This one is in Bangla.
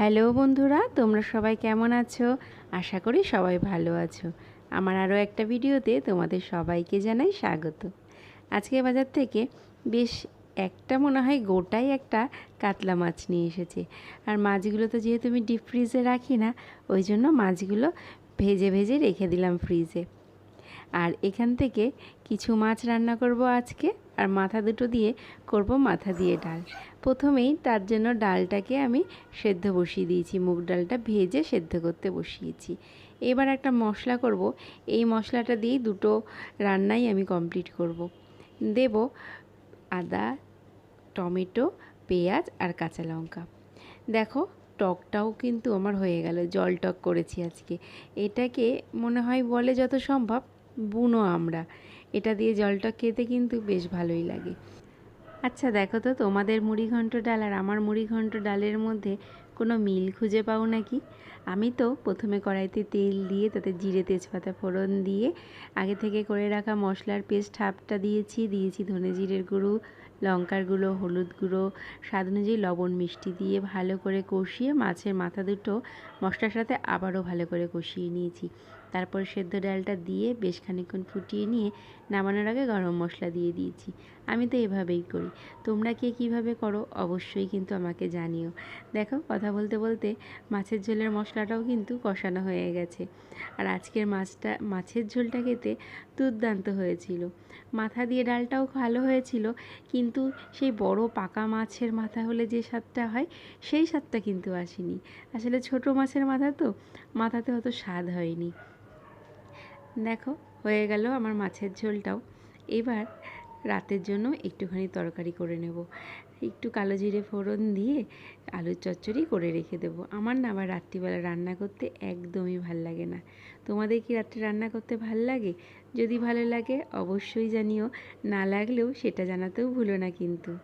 হ্যালো বন্ধুরা, তোমরা সবাই কেমন আছো? আশা করি সবাই ভালো আছো। আমার আরও একটা ভিডিওতে তোমাদের সবাইকে জানাই স্বাগত। আজকে বাজার থেকে বেশ একটা মনে হয় গোটাই একটা কাতলা মাছ নিয়ে এসেছে। আর মাছগুলো তো যেহেতু আমি ডিপ ফ্রিজে রাখি না, ওই জন্য মাছগুলো ভেজে ভেজে রেখে দিলাম ফ্রিজে। আর এখান থেকে কিছু মাছ রান্না করব আজকে। আর মাথা দুটো দিয়ে করব মাথা দিয়ে ডাল। প্রথমেই তার জন্য ডালটাকে আমি সেদ্ধ বসিয়ে দিয়েছি, মুগ ডালটা ভেজে সেদ্ধ করতে বসিয়েছি। এবার একটা মশলা করব, এই মশলাটা দিয়েই দুটো রান্নাই আমি কমপ্লিট করব। দেব আদা, টমেটো, পেঁয়াজ আর কাঁচা লঙ্কা। দেখো, টকটাও কিন্তু আমার হয়ে গেল, জল টক করেছি আজকে। এটাকে মনে হয় বলে যত সম্ভব বুনো আমরা। এটা দিয়ে জলটা খেতে কিন্তু বেশ ভালোই লাগে। আচ্ছা দেখো তো তোমাদের মুড়িঘণ্ট ডাল আর আমার মুড়িঘণ্ট ডালের মধ্যে কোনো মিল খুঁজে পাও নাকি? আমি তো প্রথমে কড়াইতে তেল দিয়ে, তাতে জিরে তেজপাতা ফোড়ন দিয়ে, আগে থেকে করে রাখা মশলার পেস্ট হাফটা দিয়েছি। দিয়েছি ধনে জিরের গুঁড়ো, লঙ্কার গুঁড়ো, হলুদ গুঁড়ো, স্বাদ অনুযায়ী লবণ, মিষ্টি দিয়ে ভালো করে কষিয়ে মাছের মাথা দুটো মশলার সাথে আবারও ভালো করে কষিয়ে নিয়েছি। তারপর সেদ্ধ ডালটা দিয়ে বেশ খানিক্ষণ ফুটিয়ে নিয়ে নামানোর আগে গরম মশলা দিয়ে দিয়েছি। আমি তো এভাবেই করি। তোমরা কে কীভাবে করো? অবশ্যই কিন্তু আমাকে জানিও। দেখো কথা বলতে বলতে মাছের ঝোলের মশলাটাও কিন্তু কষানো হয়ে গেছে। আর আজকের মাছটা, মাছের ঝোলটা খেতে দুর্দান্ত হয়েছিল। মাথা দিয়ে ডালটাও ভালো হয়েছিল, কিন্তু সেই বড় পাকা মাছের মাথা হলে যে স্বাদটা হয়, সেই স্বাদটা কিন্তু আসেনি। আসলে ছোট মাছের মাথা তো, মাথাতে অত স্বাদ হয়নি। দেখো, হয়ে গেল আমার মাছের ঝোলটাও। এবার রাতের জন্য একটুখানি তরকারি করে নেব। একটু কালো জিরে ফোড়ন দিয়ে আলুর চচ্চড়ি করে রেখে দেবো। আমার না আবার রাত্রিবেলা রান্না করতে একদমই ভালো লাগে না। তোমাদের কি রাত্রে রান্না করতে ভালো লাগে? যদি ভালো লাগে অবশ্যই জানিও, না লাগলেও সেটা জানাতেও ভুলো না কিন্তু।